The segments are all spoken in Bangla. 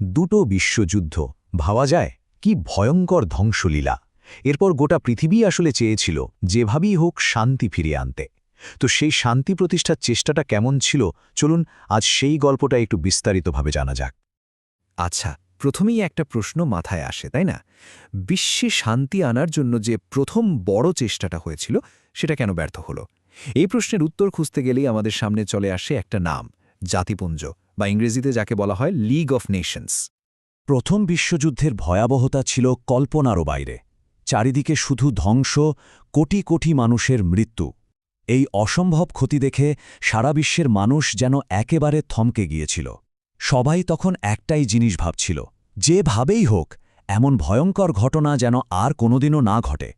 দুটো বিশ্বযুদ্ধ, ভাবা যায়? কি ভয়ঙ্কর ধ্বংসলীলা। এরপর গোটা পৃথিবী আসলে চেয়েছিল, যেভাবেই হোক শান্তি ফিরিয়ে আনতে। তো সেই শান্তি প্রতিষ্ঠার চেষ্টাটা কেমন ছিল? চলুন, আজ সেই গল্পটা একটু বিস্তারিতভাবে জানা যাক। আচ্ছা প্রথমেই একটা প্রশ্ন মাথায় আসে, তাই না? বিশ্বে শান্তি আনার জন্য যে প্রথম বড় চেষ্টাটা হয়েছিল, সেটা কেন ব্যর্থ হলো? এই প্রশ্নের উত্তর খুঁজতে গেলেই আমাদের সামনে চলে আসে একটা নাম, জাতিপুঞ্জ। বা ইংরেজিতে যাকে বলা হয় লিগ অফ নেশনস প্রথম বিশ্বযুদ্ধের ভয়াবহতা ছিল কল্পনারও বাইরে। চারিদিকে শুধু ধ্বংস, কোটি কোটি মানুষের মৃত্যু। এই অসম্ভব ক্ষতি দেখে সারা বিশ্বের মানুষ যেন একেবারে থমকে গিয়েছিল। সবাই তখন একটাই জিনিস ভাবছিল যেভাবেই হোক, এমন ভয়ঙ্কর ঘটনা যেন আর কোনোদিনও না ঘটে।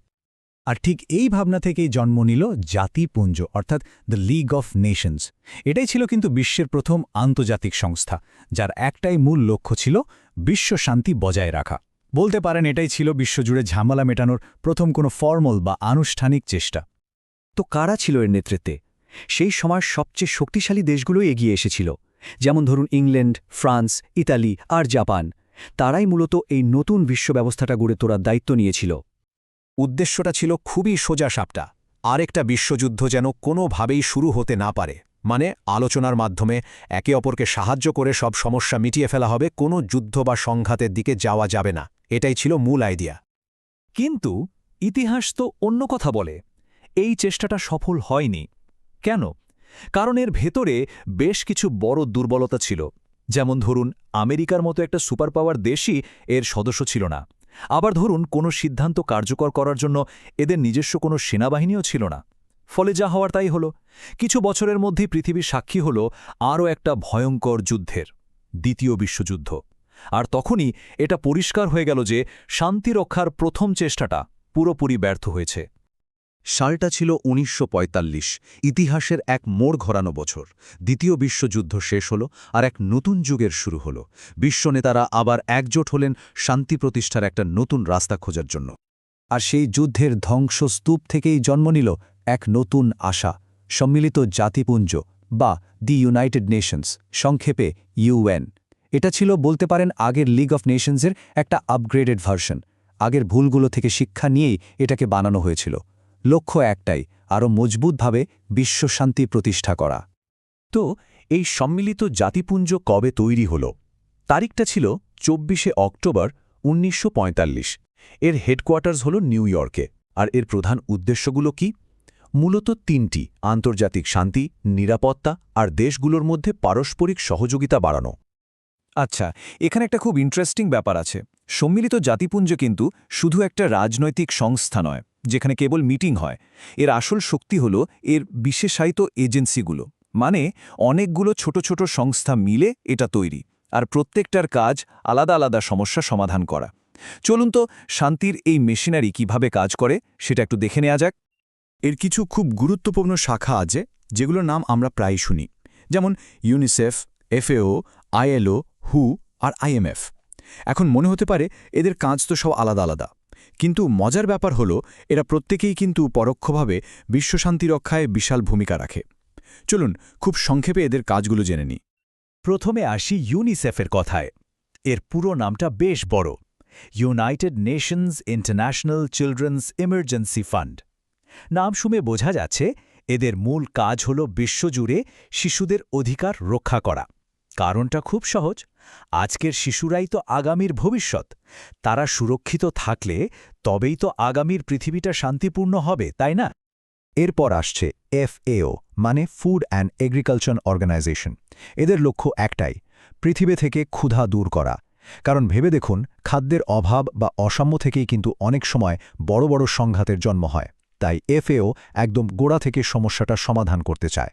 আর ঠিক এই ভাবনা থেকেই জন্ম নিল জাতিপুঞ্জ, অর্থাৎ দ্য লিগ অফ নেশনস এটাই ছিল কিন্তু বিশ্বের প্রথম আন্তর্জাতিক সংস্থা, যার একটাই মূল লক্ষ্য ছিল বিশ্ব শান্তি বজায় রাখা। বলতে পারেন এটাই ছিল বিশ্বজুড়ে ঝামেলা মেটানোর প্রথম কোনো ফর্মল বা আনুষ্ঠানিক চেষ্টা। তো কারা ছিল এর নেতৃত্বে? সেই সময় সবচেয়ে শক্তিশালী দেশগুলো এগিয়ে এসেছিল, যেমন ধরুন ইংল্যান্ড, ফ্রান্স, ইতালি আর জাপান। তারাই মূলত এই নতুন বিশ্ব ব্যবস্থাটা গড়ে তোলার দায়িত্ব নিয়েছিল। উদ্দেশ্যটা ছিল খুবই সোজা সাপটা। আরেকটা বিশ্বযুদ্ধ যেন কোনোভাবেই শুরু হতে না পারে। মানে আলোচনার মাধ্যমে একে অপরকে সাহায্য করে সব সমস্যা মিটিয়ে ফেলা হবে, কোনো যুদ্ধ বা সংঘাতের দিকে যাওয়া যাবে না। এটাই ছিল মূল আইডিয়া। কিন্তু ইতিহাস তো অন্য কথা বলে। এই চেষ্টাটা সফল হয়নি। কেন? কারণ এর ভেতরে বেশ কিছু বড় দুর্বলতা ছিল। যেমন ধরুন, আমেরিকার মতো একটা সুপার পাওয়ার দেশই এর সদস্য ছিল না। আবার ধরুন, কোনো সিদ্ধান্ত কার্যকর করার জন্য এদের নিজস্ব কোনো সেনাবাহিনীও ছিল না। ফলে যা হওয়ার তাই হল। কিছু বছরের মধ্যে পৃথিবী সাক্ষী হল আরও একটা ভয়ঙ্কর যুদ্ধের, দ্বিতীয় বিশ্বযুদ্ধ। আর তখনই এটা পরিষ্কার হয়ে গেল যে শান্তি রক্ষার প্রথম চেষ্টাটা পুরোপুরি ব্যর্থ হয়েছে। সালটা ছিল উনিশশো পঁয়তাল্লিশ, ইতিহাসের এক মোড় ঘোরানো বছর। দ্বিতীয় বিশ্বযুদ্ধ শেষ হল আর এক নতুন যুগের শুরু হল। বিশ্বনেতারা আবার একজোট হলেন শান্তি প্রতিষ্ঠার একটা নতুন রাস্তা খোঁজার জন্য। আর সেই যুদ্ধের ধ্বংসস্তূপ থেকেই জন্ম নিল এক নতুন আশা, সম্মিলিত জাতিপুঞ্জ বা দি ইউনাইটেড নেশনস, সংক্ষেপে ইউএন এটা ছিল বলতে পারেন আগের লিগ অফ নেশনসের একটা আপগ্রেডেড ভার্সন। আগের ভুলগুলো থেকে শিক্ষা নিয়েই এটাকে বানানো হয়েছিল। লক্ষ্য একটাই আরও মজবুতভাবে বিশ্বশান্তি প্রতিষ্ঠা করা। তো, এই সম্মিলিত জাতিপুঞ্জ কবে তৈরি হল? তারিখটা ছিল চব্বিশে অক্টোবর উনিশশো পঁয়তাল্লিশ। এর হেডকোয়ার্টার্স হল নিউ ইয়র্কে। আর এর প্রধান উদ্দেশ্যগুলো কি? মূলত তিনটি, আন্তর্জাতিক শান্তি, নিরাপত্তা আর দেশগুলোর মধ্যে পারস্পরিক সহযোগিতা বাড়ানো। আচ্ছা এখানে একটা খুব ইন্টারেস্টিং ব্যাপার আছে। সম্মিলিত জাতিপুঞ্জ কিন্তু শুধু একটা রাজনৈতিক সংস্থা নয়। যেখানে কেবল মিটিং হয়। এর আসল শক্তি হল এর বিশেষায়িত এজেন্সিগুলো। মানে অনেকগুলো ছোট ছোট সংস্থা মিলে এটা তৈরি আর প্রত্যেকটার কাজ আলাদা আলাদা সমস্যা সমাধান করা। চলুন তো শান্তির এই মেশিনারি কীভাবে কাজ করে সেটা একটু দেখে নেওয়া যাক। এর কিছু খুব গুরুত্বপূর্ণ শাখা আছে যেগুলোর নাম আমরা প্রায় শুনি। যেমন ইউনিসেফ এফএও আইএলও হু আর আইএমএফ এখন মনে হতে পারে এদের কাজ তো সব আলাদা আলাদা। কিন্তু মজার ব্যাপার হলো, এরা প্রত্যেকেই কিন্তু পরোক্ষভাবে বিশ্বশান্তি রক্ষায় বিশাল ভূমিকা রাখে। চলুন, খুব সংক্ষেপে এদের কাজগুলো জেনে নিই। প্রথমে আসি ইউনিসেফের কথায়। এর পুরো নামটা বেশ বড়। United Nations International Children's Emergency Fund. নাম শুনে বোঝা যাচ্ছে, এদের মূল কাজ হল বিশ্বজুড়ে শিশুদের অধিকার রক্ষা করা। কারণটা খুব সহজ। আজকের শিশুরাই তো আগামীর ভবিষ্যৎ। তারা সুরক্ষিত থাকলে তবেই তো আগামীর পৃথিবীটা শান্তিপূর্ণ হবে, তাই না? এরপর আসছে এফএও মানে ফুড অ্যান্ড এগ্রিকালচার অর্গানাইজেশন এদের লক্ষ্য একটাই, পৃথিবী থেকে ক্ষুধা দূর করা। কারণ ভেবে দেখুন, খাদ্যের অভাব বা অসাম্য থেকেই কিন্তু অনেক সময় বড় বড় সংঘাতের জন্ম হয়। তাই এফএও একদম গোড়া থেকে সমস্যাটা সমাধান করতে চায়।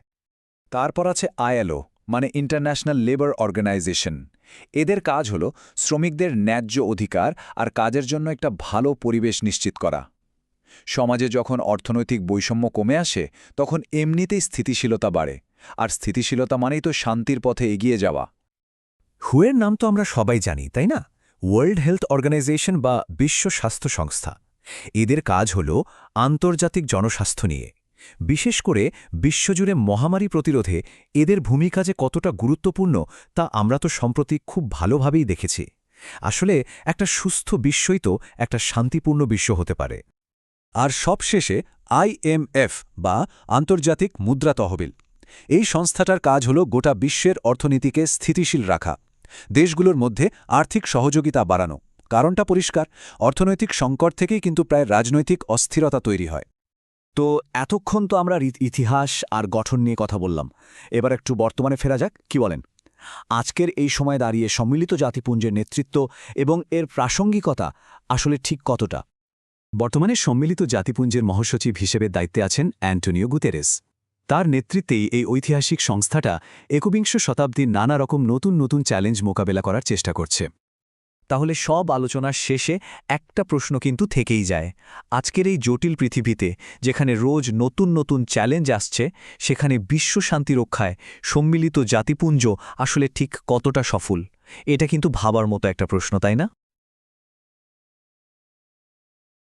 তারপর আছে আইএলও মানে ইন্টারন্যাশনাল লেবার অর্গানাইজেশন এদের কাজ হল শ্রমিকদের ন্যায্য অধিকার আর কাজের জন্য একটা ভালো পরিবেশ নিশ্চিত করা। সমাজে যখন অর্থনৈতিক বৈষম্য কমে আসে, তখন এমনিতেই স্থিতিশীলতা বাড়ে, আর স্থিতিশীলতা মানেই তো শান্তির পথে এগিয়ে যাওয়া। হুয়ের নাম তো আমরা সবাই জানি, তাই না? ওয়ার্ল্ড হেলথ অর্গানাইজেশন বা বিশ্ব স্বাস্থ্য সংস্থা। এদের কাজ হল আন্তর্জাতিক জনস্বাস্থ্য নিয়ে। বিশেষ করে বিশ্বজুড়ে মহামারী প্রতিরোধে এদের ভূমিকা যে কতটা গুরুত্বপূর্ণ তা আমরা তো সম্প্রতি খুব ভালোভাবেই দেখেছি। আসলে একটা সুস্থ বিশ্বই তো একটা শান্তিপূর্ণ বিশ্ব হতে পারে। আর সবশেষে আইএমএফ বা আন্তর্জাতিক মুদ্রা তহবিল। এই সংস্থাটার কাজ হল গোটা বিশ্বের অর্থনীতিকে স্থিতিশীল রাখা, দেশগুলোর মধ্যে আর্থিক সহযোগিতা বাড়ানো। কারণটা পরিষ্কার, অর্থনৈতিক সংকট থেকেই কিন্তু প্রায় রাজনৈতিক অস্থিরতা তৈরি হয়। তো এতক্ষণ তো আমরা ইতিহাস আর গঠন নিয়ে কথা বললাম। এবার একটু বর্তমানে ফেরা যাক, কি বলেন? আজকের এই সময় দাঁড়িয়ে সম্মিলিত জাতিপুঞ্জের নেতৃত্ব এবং এর প্রাসঙ্গিকতা আসলে ঠিক কতটা? বর্তমানে সম্মিলিত জাতিপুঞ্জের মহাসচিব হিসেবে দায়িত্বে আছেন অ্যান্টোনিও গুতেরেস। তার নেতৃত্বেই এই ঐতিহাসিক সংস্থাটা একবিংশ শতাব্দীর নানা রকম নতুন নতুন চ্যালেঞ্জ মোকাবেলা করার চেষ্টা করছে। তাহলে সব আলোচনার শেষে একটা প্রশ্ন কিন্তু থেকেই যায়। আজকের এই জটিল পৃথিবীতে, যেখানে রোজ নতুন নতুন চ্যালেঞ্জ আসছে, সেখানে বিশ্ব শান্তি রক্ষায় সম্মিলিত জাতিপুঞ্জ আসলে ঠিক কতটা সফল? এটা কিন্তু ভাবার মতো একটা প্রশ্ন, তাই না?